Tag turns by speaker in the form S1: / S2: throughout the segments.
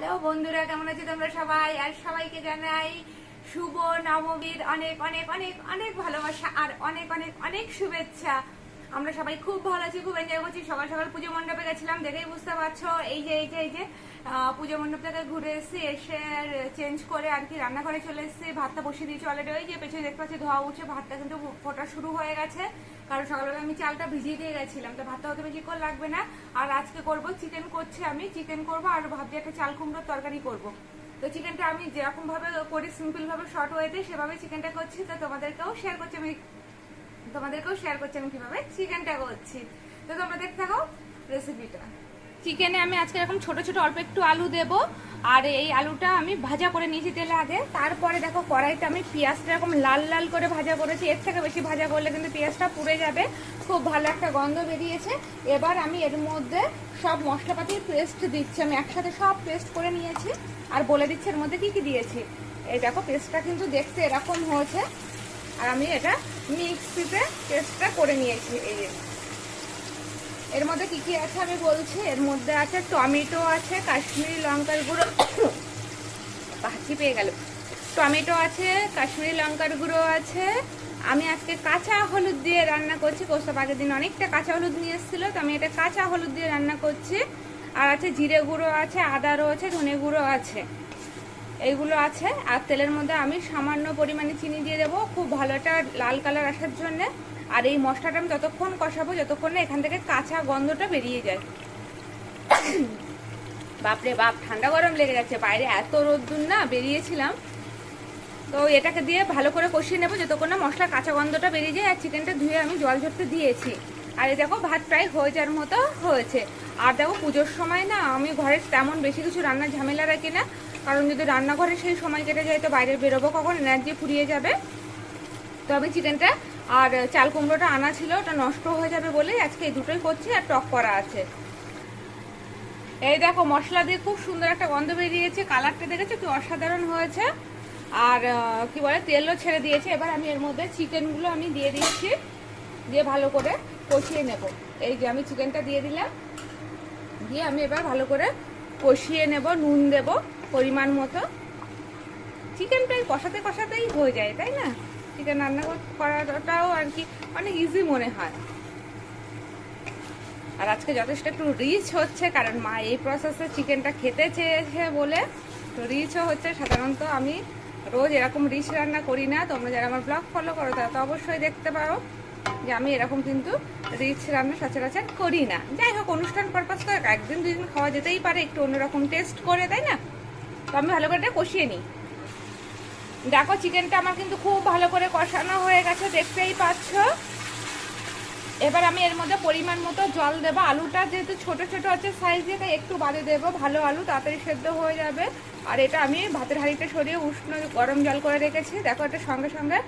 S1: Hello বন্ধুরা, কেমন আছো তোমরা সবাই? আর সবাইকে জানাই শুভ নবমীর অনেক অনেক অনেক অনেক ভালোবাসা আর অনেক অনেক অনেক শুভেচ্ছা। আমরা সবাই খুব ভালো আছি, খুব এনজয় করছি। সকাল সকাল পুজো মণ্ডপে গেছিলাম, দেখেই বুঝতে পারছ। এই যে এই যে এই যে পুজো মণ্ডপ থেকে ঘুরে এসেছি এসে চেঞ্জ করে আর কি রান্নাঘরে চলে এসেছি। ভাতটা বসিয়ে দিয়েছি অলরেডি ওই যে পেছনে দেখতে পাচ্ছি ধোয়া উঠছে, ভাতটা কিন্তু ফোটা শুরু হয়ে গেছে। কারণ সকালবেলা আমি চালটা ভিজিয়ে দিয়ে গেছিলাম, তো ভাতটা হতে বেশিক্ষণ লাগবে না। আর আজকে করব চিকেন করছি আমি। চিকেন করব আর ভাবছি একটা চাল কুমড়োর তরকারি করব। তো চিকেনটা আমি যেরকমভাবে করি সিম্পল ভাবে শর্ট ওয়েতে সেভাবে চিকেনটা করছি। তো তোমাদেরকেও শেয়ার করছি। আমি তোমাদেরকেও শেয়ার করছি আমি কীভাবে চিকেনটা করছি। তো তোমরা দেখতে থাকো রেসিপিটা চিকেনে আমি আজকে এরকম ছোট ছোট, অল্প একটু আলু দেব। আর এই আলুটা আমি ভাজা করে নিয়েছি তেলে আগে। তারপরে দেখো কড়াইতে আমি পেঁয়াজটা এরকম লাল লাল করে ভাজা করেছি। এর থেকে বেশি ভাজা করলে কিন্তু পেঁয়াজটা পুড়ে যাবে। খুব ভালো একটা গন্ধ বেরিয়েছে। এবার আমি এর মধ্যে সব মশলাপাতির পেস্ট দিচ্ছি। আমি একসাথে সব পেস্ট করে নিয়েছি। আর বলে দিচ্ছি এর মধ্যে কি কি দিয়েছি। এই দেখো পেস্টটা কিন্তু দেখতে এরকম হয়েছে। আর আমি এটা মিক্সিতে পেস্টটা করে নিয়েছি এই যে। এর মধ্যে কি কি আছে আমি বলছি? এর মধ্যে আছে টমেটো আছে, কাশ্মীরি লঙ্কার গুঁড়ো। হাঁচি পেয়ে গেল। টমেটো আছে, কাশ্মীরি লঙ্কার গুঁড়ো আছে। আমি আজকে কাঁচা হলুদ দিয়ে রান্না করছি। কোস্তাব আগের দিন অনেকটা কাঁচা হলুদ নিয়ে এসেছিল, তো আমি এটা কাঁচা হলুদ দিয়ে রান্না করছি। আর আছে জিরে গুঁড়ো আছে, আদা রয়েছে ধনে গুঁড়ো আছে। এইগুলো আছে, আর তেলের মধ্যে আমি সামান্য পরিমাণে চিনি দিয়ে দেবো। খুব ভালো একটা লাল কালার আসার জন্য। আর এই মশলাটা আমি ততক্ষণ কষাবো, যতক্ষণ না এখান থেকে কাঁচা গন্ধটা বেরিয়ে যায়। বাপরে বাপ, ঠান্ডা গরম লেগে যাচ্ছে বাইরে এত রোদ্দুর না, বেরিয়েছিলাম। তো এটাকে দিয়ে ভালো করে কষিয়ে নেব, যতক্ষণ না মশলা কাঁচা গন্ধটা বেরিয়ে যায়, আর চিকেনটা ধুয়ে আমি জল ঝরতে দিয়েছি। আর এই দেখো, ভাত প্রায় হয়ে যাওয়ার মতো হয়েছে। আর দেখো, পুজোর সময় না, আমি ঘরে তেমন বেশি কিছু রান্নার ঝামেলা রাখি না। কারণ যদি রান্নাঘরে সেই সময় কেটে যায় তো বাইরে বেরোবো কখন? এনার্জি ফুরিয়ে যাবে। তবে চিকেনটা আর চাল কুমড়োটা আনা ছিল, ওটা নষ্ট হয়ে যাবে বলে আজকে এই দুটোই করছি আর টক করা আছে। এই দেখো, মশলা দিয়ে খুব সুন্দর একটা গন্ধ বেরিয়েছে, কালারটা দেখেছ কি অসাধারণ হয়েছে? আর কি বলে, তেলও ছেড়ে দিয়েছে। এবার আমি এর মধ্যে চিকেনগুলো আমি দিয়ে দিচ্ছি, দিয়ে ভালো করে কষিয়ে নেব। এই যে আমি চিকেনটা দিয়ে দিলাম, দিয়ে আমি এবার ভালো করে কষিয়ে নেব, নুন দেব। পরিমাণ মতো। চিকেন প্রায় কষাতে কষাতেই হয়ে যায়, তাই না? চিকেন রান্না করাটাও আর কি অনেক ইজি মনে হয়। আর আজকে যথেষ্ট একটু রিচ হচ্ছে, কারণ মা এই প্রসেসে চিকেনটা খেতে চেয়েছে বলে। তো রিচও হচ্ছে, সাধারণত আমি রোজ এরকম রিচ রান্না করি না। তোমরা যারা আমার ব্লগ ফলো করো, তারা তো অবশ্যই দেখতে পারো যে আমি এরকম কিন্তু রিচ রান্না সচরাচর করি না। যাই হোক, অনুষ্ঠান পারপাস তো একদিন দুদিন খাওয়া যেতেই পারে, একটু অন্যরকম টেস্ট করে, তাই না? তো আমি ভালো করে এটা কষিয়ে নিই। দেখো চিকেনটা আমার কিন্তু খুব ভালো করে কষানো হয়ে গেছে, দেখতেই পাচ্ছ। এবার আমি এর মধ্যে পরিমাণ মতো জল দেবো। আলুটা যেহেতু ছোট ছোট আছে সাইজ তাই একটু বাদে দেবো। ভালো আলু, তাড়াতাড়ি সেদ্ধ হয়ে যাবে। আর এটা আমি ভাতের হাঁড়িটা সরিয়ে উষ্ণ গরম জল করে রেখেছি। দেখো এটা সঙ্গে সঙ্গে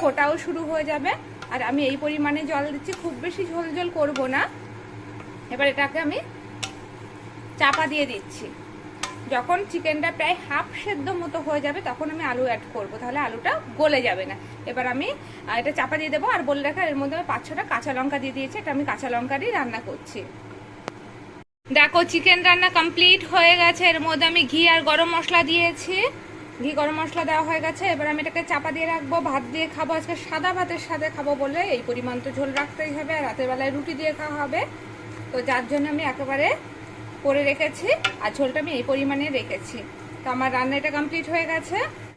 S1: ফোটাও শুরু হয়ে যাবে। আর আমি এই পরিমাণে জল দিচ্ছি, খুব বেশি ঝোল ঝোল করব না। এবার এটাকে আমি চাপা দিয়ে দিচ্ছি। যখন চিকেনটা প্রায় হাফ সেদ্ধ মতো হয়ে যাবে, তখন আমি আলু অ্যাড করব। তাহলে আলুটা গলে যাবে না। এবার আমি এটা চাপা দিয়ে দেবো, আর বলে রাখা এর মধ্যে আমি পাঁচ ছটা কাঁচা লঙ্কা দিয়ে দিয়েছি, এটা আমি কাঁচা লঙ্কারই রান্না করছি। দেখো, চিকেন রান্না কমপ্লিট হয়ে গেছে। এর মধ্যে আমি ঘি আর গরম মশলা দিয়েছি। ঘি, গরম মশলা দেওয়া হয়ে গেছে। এবার আমি এটাকে চাপা দিয়ে রাখব। ভাত দিয়ে খাব, আজকে সাদা ভাতের সাথে খাব বলে এই পরিমাণ তো ঝোল রাখতেই হবে, আর রাতের বেলায় রুটি দিয়ে খাওয়া হবে। তো যার জন্য আমি একেবারে করে রেখেছি আর ঝোলটা আমি এই পরিমাণে রেখেছি। তো আমার রান্নাটা কমপ্লিট হয়ে গেছে।